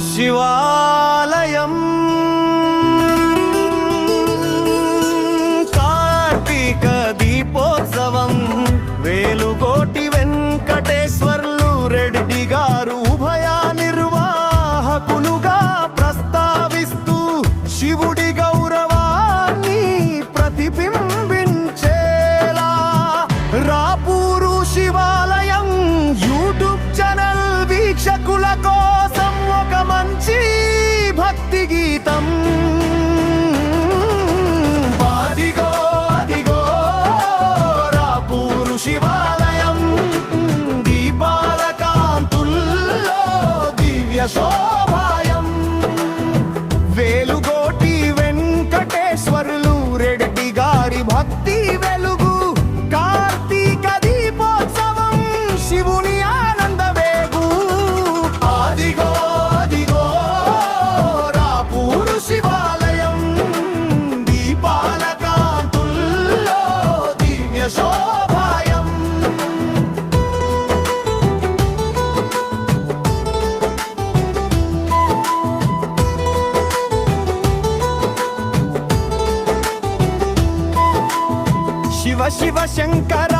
しは శివ శివ శంకర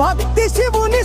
భక్తి శివుని